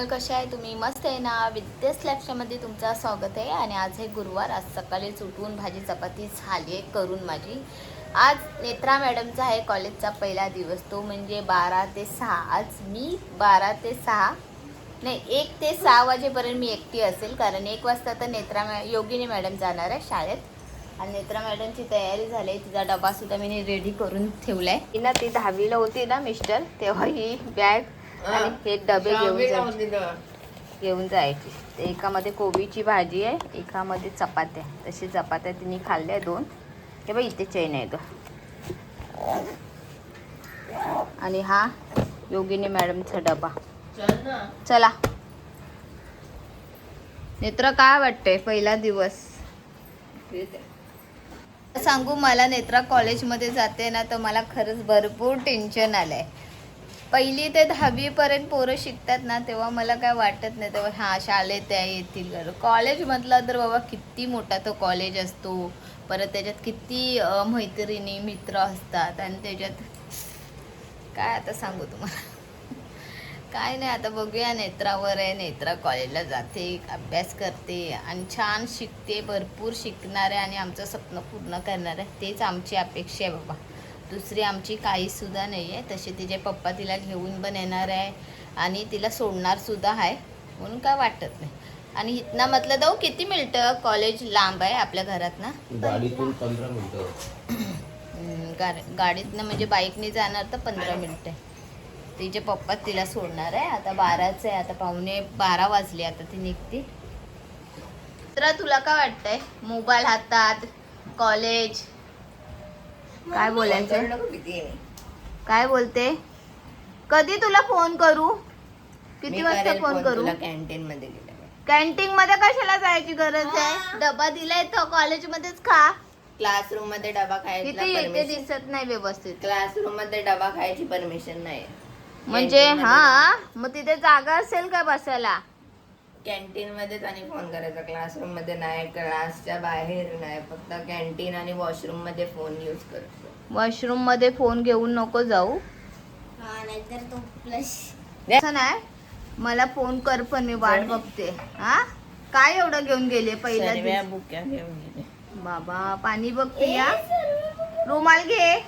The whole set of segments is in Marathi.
माय चॅनल कशा आहे? तुम्ही मस्त आहे ना? विद्यास लक्षामध्ये तुमचं स्वागत आहे. आणि आज हे गुरुवार आज सकाळीच उठवून भाजी चपाती झाली आहे करून माझी. आज नेत्रा मॅडमचा आहे कॉलेजचा पहिला दिवस. तो म्हणजे बारा ते सहा. आज मी बारा ते सहा नाही एक ते सहा वाजेपर्यंत मी एकटी असेल. कारण एक वाजता तर नेत्रा मॅ योगिनी मॅडम जाणार आहे शाळेत. आणि नेत्रा मॅडमची तयारी झाली तिचा डबासुद्धा मी रेडी करून ठेवला आहे ना ती दहावीला होती ना मिस्टर. तेव्हा ही बॅग आणि हे डबे घेऊन जा घेऊन जायची. एकामध्ये कोबीची भाजी आहे एकामध्ये चपात्या. तशी चपात्या तिने खाल्ल्या दोन. हे बघ इथे चैन आहे तो. आणि हा योगिनी मॅडमचा डबा. चला नेत्र काय वाटतंय पहिला दिवस? सांगू मला नेत्रा कॉलेजमध्ये जाते ना तर मला खरंच भरपूर टेन्शन आलंय. पहिली ते दहावीपर्यंत पोरं शिकतात ना तेव्हा मला काय वाटत नाही. तेव्हा हा शाळेत त्या येतील. घर कॉलेज म्हटलं तर बाबा किती मोठा तो कॉलेज असतो. परत त्याच्यात किती मैत्रिणी मित्र असतात. आणि त्याच्यात काय आता सांगू तुम्हाला? काय नाही आता बघूया नेत्रावर आहे. नेत्रा कॉलेजला जाते अभ्यास करते आणि छान शिकते. भरपूर शिकणार आहे आणि आमचं स्वप्न पूर्ण करणार. आहे तेच आमची अपेक्षा आहे बाबा. दुसरी आमची काहीसुद्धा नाही आहे तसे तिचे पप्पा तिला घेऊन पण येणार आहे आणि तिला सोडणार सुद्धा आहे म्हणून काय वाटत नाही. आणि इथनं म्हटलं जाऊ किती मिळतं कॉलेज लांब आहे आपल्या घरात ना गाडीतून पंधरा मिनिटं. गा- गाडीतनं म्हणजे बाईकने जाणार तर पंधरा मिनटं. तिचे पप्पा तिला सोडणार आहे. आता बाराच आहे. आता पाहुणे बारा वाजले. आता ती निघते. तर तुला काय वाटतंय? मोबाईल हातात? कॉलेज काय बोलायचं? काय बोलते? कधी तुला फोन करू? किती वाजता फोन करू? कॅन्टीन मध्ये कॅन्टीन मध्ये कशाला जायची गरज आहे? डबा दिलाय तो कॉलेज मध्येच खा. क्लासरूममध्ये डबा खायची दिसत नाही व्यवस्थित. क्लासरूममध्ये डबा खायची परमिशन नाही. म्हणजे हा मग तिथे जागा असेल का बसायला? कॅन्टीन मध्येच आणि फोन करायचा. क्लासरूममध्ये नाही क्लासच्या बाहेर नाही. फक्त कॅन्टीन आणि वॉशरूममध्ये फोन युज करतो. वॉशरूममध्ये फोन घेऊन नको जाऊ. हा नाहीतर तो प्लस असं नाही. मला फोन कर पण मी वाट बघते. हा? काय एवढं घेऊन गेले पहिल्या दिवशी? बुक्या घेऊन गेले. बाबा पाणी बघते या रुमाल घे.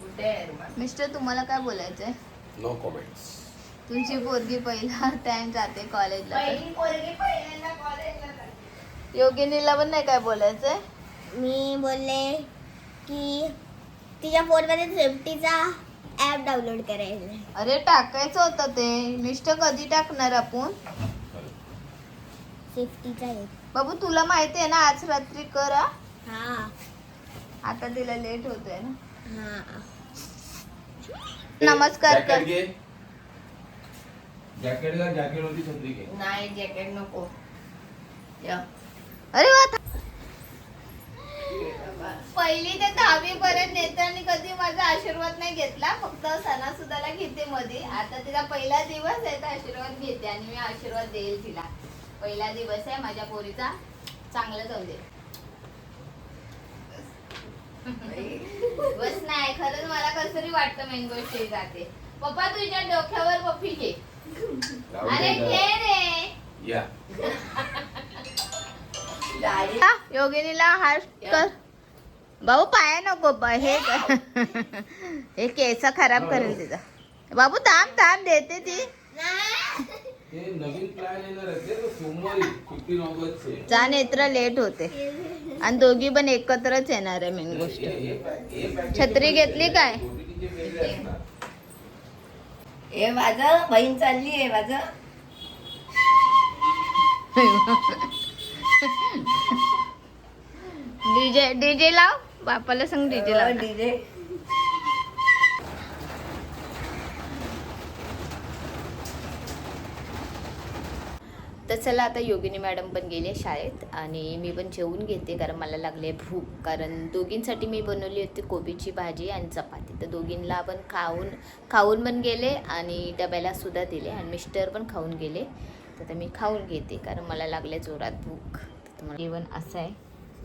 कुठे आहे रुमाल? मिस्टर तुम्हाला काय बोलायचंय? नो कॉमेंट्स तुमची पोरगी पहिला टाइम जाते कॉलेजला पहिली पोरगी पहिल्यांदा कॉलेजला जाते. योगिनीला पण नाही काय बोलायचंय? मी बोलले की तिच्या फोनमध्ये सेफ्टीचा ॲप डाउनलोड करायचा अरे टाकायचं होतं ते. मिस्टर कधी टाकणार आपण? सेफ्टीचा ॲप बाबू तुला माहिती आहे ना आज रात्री कर. हा? आता तिला लेट होतोय ना. हा. नमस्कार कर. जॅकेट का जॅकेट होती छत्री घे नाही जॅकेट नको. या. अरे वा पहिली ते दहावी पर्यंत नेत्यांनी कधी माझा आशीर्वाद नाही घेतला फक्त सणासुदाला घेते मध्ये आता तिला पहिला दिवस आहे तर आशीर्वाद घेते आणि मी आशीर्वाद देईल तिला. पहिला दिवस आहे माझ्या पोरीचा. चांगलं जाऊ दे. बस नाही खरंच मला कसं तरी वाटतं मेन गोष्ट जाते. पप्पा तुझ्या डोक्यावर पप्पी घे. या हा, योगिनीला हात कर. बाबू पाया नको हे. हे केस खराब करेल तिचा बाबू थांब थांब देते ती. ते नवीन प्लॅन येणार आहे ते तो सोमवारी फिफ्टीन ऑगस्ट चे जा नेत्र लेट होते. आणि दोघी पण एकत्रच येणार आहे मेन गोष्ट. हे- हे हे छत्री घेतली काय? ए माझं बहीण चालली आहे माझं. डीजे डीजे लाव. बापाला सांग डीजे लाव. डीजे. तर चला आता योगिनी मॅडम पण गेले शाळेत आणि मी पण जेवून घेते कारण मला लागले भूक. कारण दोघींसाठी मी बनवली होती कोबीची भाजी आणि चपाती. तर दोघींना पण खाऊन खाऊन पण गेले आणि डब्याला सुद्धा दिले आणि मिस्टर पण खाऊन गेले. तर आता मी खाऊन घेते कारण मला लागले जोरात भूक. तर जेवण असं आहे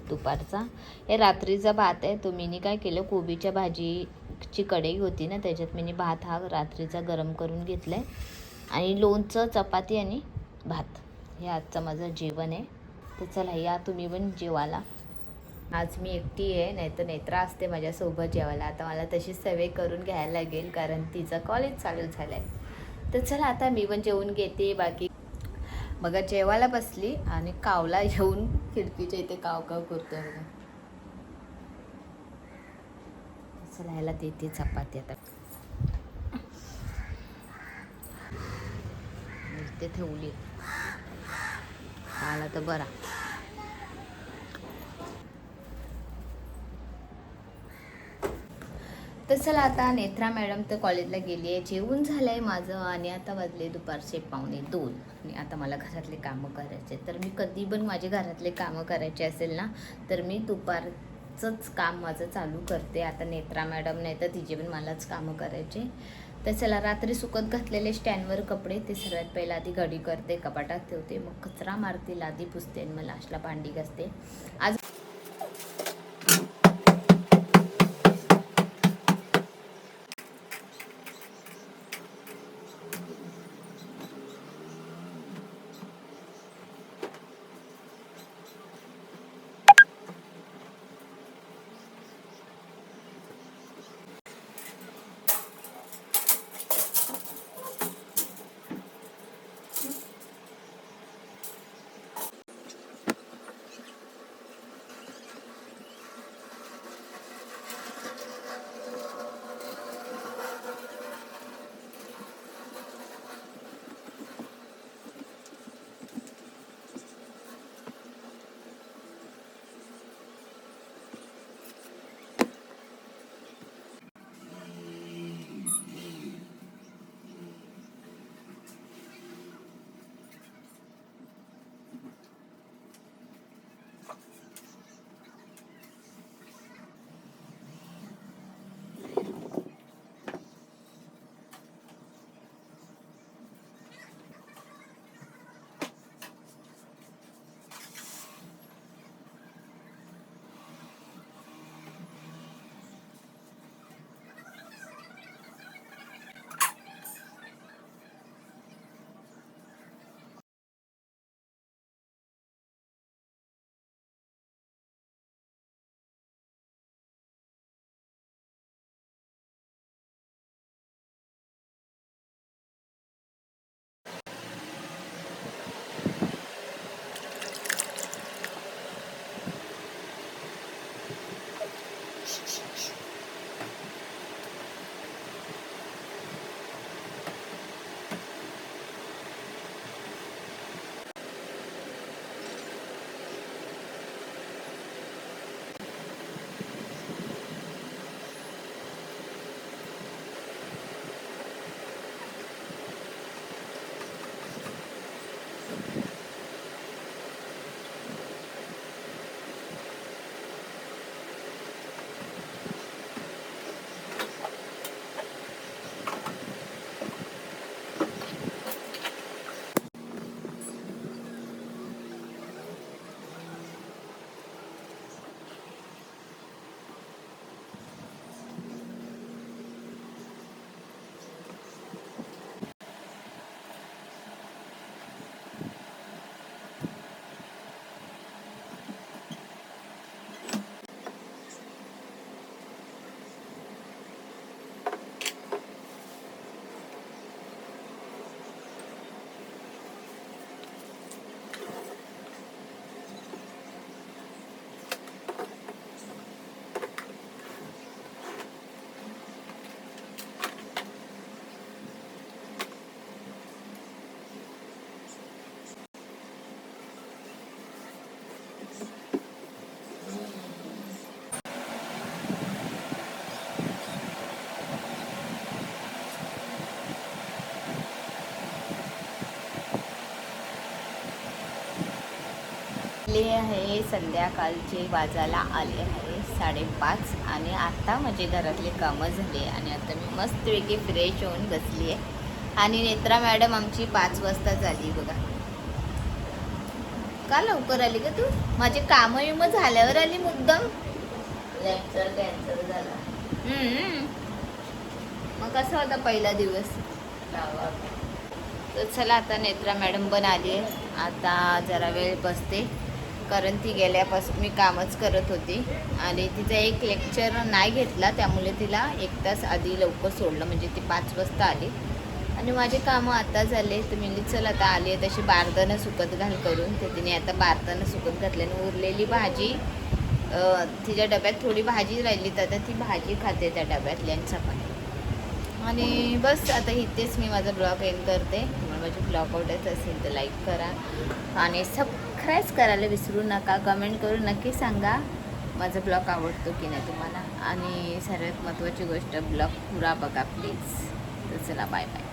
दुपारचा. हे रात्रीचा भात आहे. तो मीनी काय केलं कोबीच्या भाजीची कढई होती ना त्याच्यात मी भात हा रात्रीचा गरम करून घेतला आहे आणि लोणचं चपाती आणि भात. हे आजचं माझं जेवण आहे. तर चला या तुम्ही पण जेवाला आज मी एकटी आहे नाही तर नेत्रा असते माझ्यासोबत जेवायला. आता मला तशी सवय करून घ्यायला लागेल कारण तिचं कॉलेज चालू झालं आहे तर चला आता मी पण जेवून घेते बाकी मग जेवायला बसली आणि कावला येऊन खिडकीच्या इथे काव काव करतो बघा. चला ह्याला देते चपाती आता. ते ठेवली. आला तर बरा. तर चला आता नेत्रा मॅडम तर कॉलेजला गेली आहे. जेवून झालं आहे माझं आणि आता वाजले दुपारचे पावणे दोन. आणि आता मला घरातले कामं करायचे. तर मी कधी पण माझे घरातले कामं करायचे असेल ना तर मी दुपारचंच काम माझं चालू करते. आता नेत्रा मॅडम नाही तर तिचे पण मलाच कामं करायचे. तर चला रात्री सुकत घातलेले स्टँडवर कपडे ते सर्वात पहिला आधी घडी करते कपाटात ठेवते मग कचरा मारते लादी पुसते आणि मग लास्टला भांडी घासते. आज वाजले आहे. संध्याकाळचे वाजायला आले आहे. साडेपाच आणि आता माझे घरातले कामं झाले आणि आता मी मस्तपैकी फ्रेश होऊन बसली आहे आणि नेत्रा मॅडम आमची पाच वाजता झाली बघा. का लवकर आली का तू? माझे कामं विमं झाल्यावर आली मुद्दाम. लेक्चर कॅन्सल झाला. हम्म. कसा होता पहिला दिवस? तर चला आता नेत्रा मॅडम पण आली आहे. आता जरा वेळ बसते. कारण ती गेल्यापासून मी कामच करत होती. आणि तिचा एक लेक्चर नाही घेतला त्यामुळे तिला एक तास आधी लवकर सोडलं म्हणजे ती पाच वाजता आली. आणि माझे कामं आता झाले तर मी चल आता आली आहे तशी बारदानं सुकत घाल करून. तर तिने आता बारदानं सुकत घातल्याने उरलेली भाजी तिच्या डब्यात थोडी भाजी राहिली तर आता ती भाजी खाते त्या डब्यातल्या आणि चपाती. आणि बस आता इथेच मी माझा ब्लॉग एंड करते. तुम्हाला माझी ब्लॉग आवडत असेल तर लाईक करा. आणि सब सबस्क्राईब करायला विसरू नका. कमेंट करून नक्की सांगा. माझा ब्लॉग आवडतो की नाही तुम्हाला? आणि सर्वात महत्त्वाची गोष्ट ब्लॉग पुरा बघा प्लीज तर चला बाय बाय